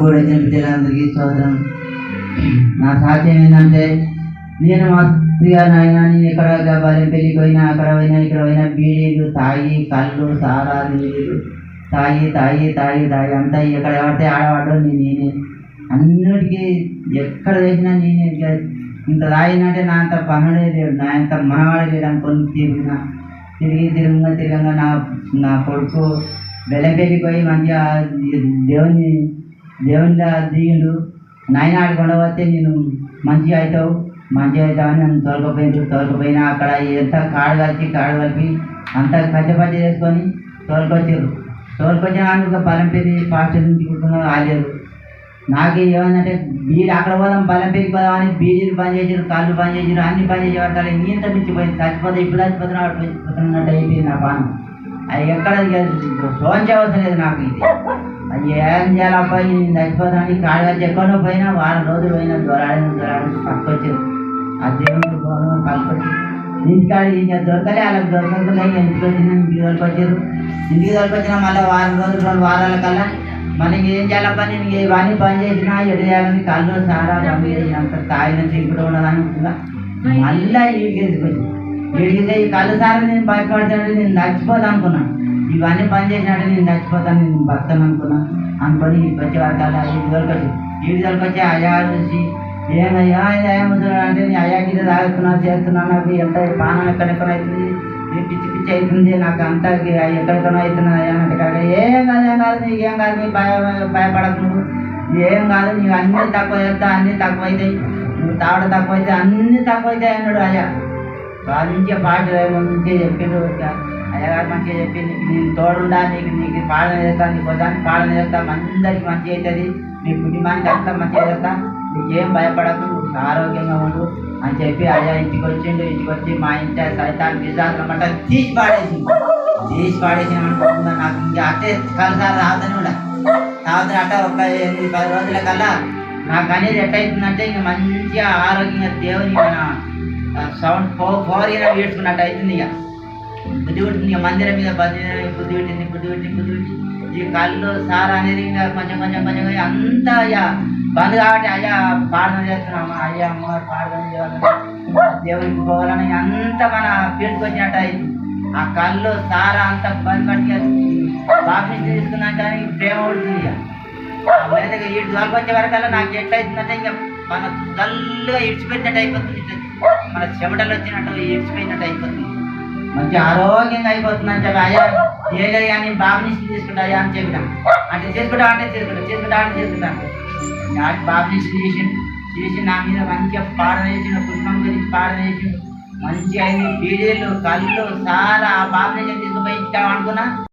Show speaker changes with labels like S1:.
S1: కూడా బిడ్డలందరికీ స్తోత్రం. నా సాధ్యం ఏంటంటే నేను మస్తుగా నాయన నేను ఎక్కడ బాల్యం పెళ్ళికి పోయినా అక్కడ పోయినా ఇక్కడ పోయినా బీడీలు తాగి కళ్ళు సారా నీళ్ళు తాగి తాగి తాగి తాగి అంతా ఎక్కడ పడితే ఆడవాడు నేనే. అన్నిటికీ ఎక్కడ చేసినా నేనే. ఇంత తాగినంటే నా అంత పనుడే లేడు నా అంత మనవాడే లేడు అనుకొని తిరిగిన. తిరిగి తిరగంగా తిరగంగా నా నా కొడుకు బెల్లంపల్లికి పోయి మంచిగా దేవుని దేవుని దిగిండు నాయన ఆడుకుండా నేను మంచిగా అవుతావు మంచిగా అవుతావు అని నన్ను తోలుకపోయిండు తోలుకపోయినా అక్కడ ఎంత కాడు కలిపి కాడు కలిపి అంతా కచ్చపచ్చ చేసుకొని తోలుకొచ్చారు. తోలుకొచ్చిన ఇంకా బలంపేరి ఫాస్ట్ దించుకుంటున్నారు ఆలేరు నాకు ఏమైందంటే బీడీ అక్కడ పోదాం బలంపేరికి పోదాం అని బీడీలు బంద్ చేసారు కాళ్ళు బంద్ చేసారు అన్ని బంద్ చేసి పడతారు ఇంత మించిపోయింది. చచ్చిపోతే ఇప్పుడు చచ్చిపోతున్నా చచ్చిపోతున్నట్టు అయిపోయింది నా పానం అది ఎక్కడ సోంచవసరం లేదు నాకు ఇది. అది ఏం చేయాలబ్బా నేను చచ్చిపోతాను కాడు వచ్చి ఎక్కడో పోయినా వారం రోజులు పోయినా దొరాడి దొరాడి పక్కొచ్చారు ఆ దేవుడు గౌరవం పక్కొచ్చి ఇంటికాడ ఇంకా దొరకలే వాళ్ళకి దొరకలే ఇంటికి వచ్చిన ఇంటికి దొరికొచ్చారు. ఇంటికి దొరికొచ్చిన మళ్ళీ వారం రోజులు రెండు వారాల కల్లా మనకి ఏం చేయాలబ్బా నేను ఇవన్నీ పని చేసినా ఎటు చేయాలని కళ్ళు సారా అంత తాగిన చింపుడు ఉండదని మళ్ళీ ఈడికి తీసుకొచ్చి ఈ కళ్ళు నేను భయపడతాడు నేను చచ్చిపోతాను అనుకున్నాను ఇవన్నీ పని చేసినాడు నేను చచ్చిపోతాను నేను బతాను అనుకున్నా అనుకొని ఇక్కడికి వచ్చే వరకల్లా ఈడి దొరకొచ్చి ఈడి దొరకొచ్చి అయా చూసి ఏమయ్యా ఏమవుతున్నాడు అంటే నీ అయా గిరి తాగుతున్నా చేస్తున్నా నాకు ఎంత పానం ఎక్కడెక్కడ అవుతుంది? ఈ పిచ్చి పిచ్చి అవుతుంది నాకు అంతా ఎక్కడెక్కడో అవుతున్నది అయ్యా అంటే కాదు ఏం కాదు ఏం కాదు నీకేం కాదు నీ భయ భయపడకు నువ్వు. ఏం కాదు నీకు అన్నీ తక్కువ చేస్తా అన్నీ తక్కువ అవుతాయి నువ్వు తాగడం తక్కువ అయితే అన్నీ తక్కువ అవుతాయి అన్నాడు అయ్యా. వాళ్ళ నుంచి పాట మంచిగా చెప్పిండు అయ్యగారు మంచిగా చెప్పింది నేను తోడుండా నీకు నీకు పాలన చేస్తాను నీ పొద్దానికి పాలన చేస్తాను అందరికి మంచిగా అవుతుంది నీ కుటుంబానికి అంతా మంచిగా చేస్తాను నీకేం భయపడకు ఆరోగ్యంగా ఉండు అని చెప్పి అయ్యా ఇంటికి వచ్చిండు ఇంటికి వచ్చి మా ఇంటి సైతాన్ని విశ్వాసం అంట తీసి పాడేసింది తీసి పాడేసిన అనుకుంటున్నా నాకు ఇంకా అట్టే కలిసారి రావద్దని కూడా. రావద్దని అట్ట ఒక ఎనిమిది పది రోజుల కల్లా నాకు అనేది ఎట్టయితుందంటే ఇంకా మంచిగా ఆరోగ్యంగా దేవుని మన సౌండ్ పో పోరిగా వీడ్చుకున్నట్టు అవుతుంది ఇక. బుద్ధి ఉంటుంది ఇక మందిరం మీద బుద్ధి బుద్ధి పెట్టింది బుద్ధి పెట్టి బుద్ధి పెట్టి ఈ కళ్ళు సార్ అనేది ఇంకా కొంచెం కొంచెం కొంచెం అంతా అయ్యా బంద్ కాబట్టి అయ్యా ప్రార్థన చేస్తున్నాము? అయ్యా అమ్మగారు ప్రార్థన చేయాలని దేవునికి పోవాలని అంత మన పీల్చుకొచ్చినట్టు అయింది. ఆ కళ్ళు సారా అంత బంద్ పట్టుకెళ్ళి బాప్టిస్ట్ తీసుకున్నాక కానీ ప్రేమ ఉడుతుంది ఇక. ఈ మీదకి వచ్చే వరకల్లా నాకు ఎట్లయితుందంటే ఇంకా మన చల్లగా ఇడిచిపెట్టినట్టు అయిపోతుంది మన చెమటలు వచ్చినట్టు ఎక్స్పోయినట్టు అయిపోతుంది. మంచి ఆరోగ్యంగా అయిపోతుంది అని చెప్పి అయ్యా ఏదో కానీ బాబునిచ్చి తీసుకుంటా అయ్యా అని చెప్పిన. అంటే చేసుకుంటా అంటే చేసుకుంటా చేసుకుంటా అంటే చేసుకుంటా. బాబు బాబునిచ్చి చేసి చేసి నా మీద మంచిగా పాడన చేసిన కుటుంబం గురించి పాడన చేసి మంచిగా అయింది. బీడీలు కళ్ళు సారా ఆ బాబుని తీసుకుపోయి ఇచ్చాం అనుకున్నా?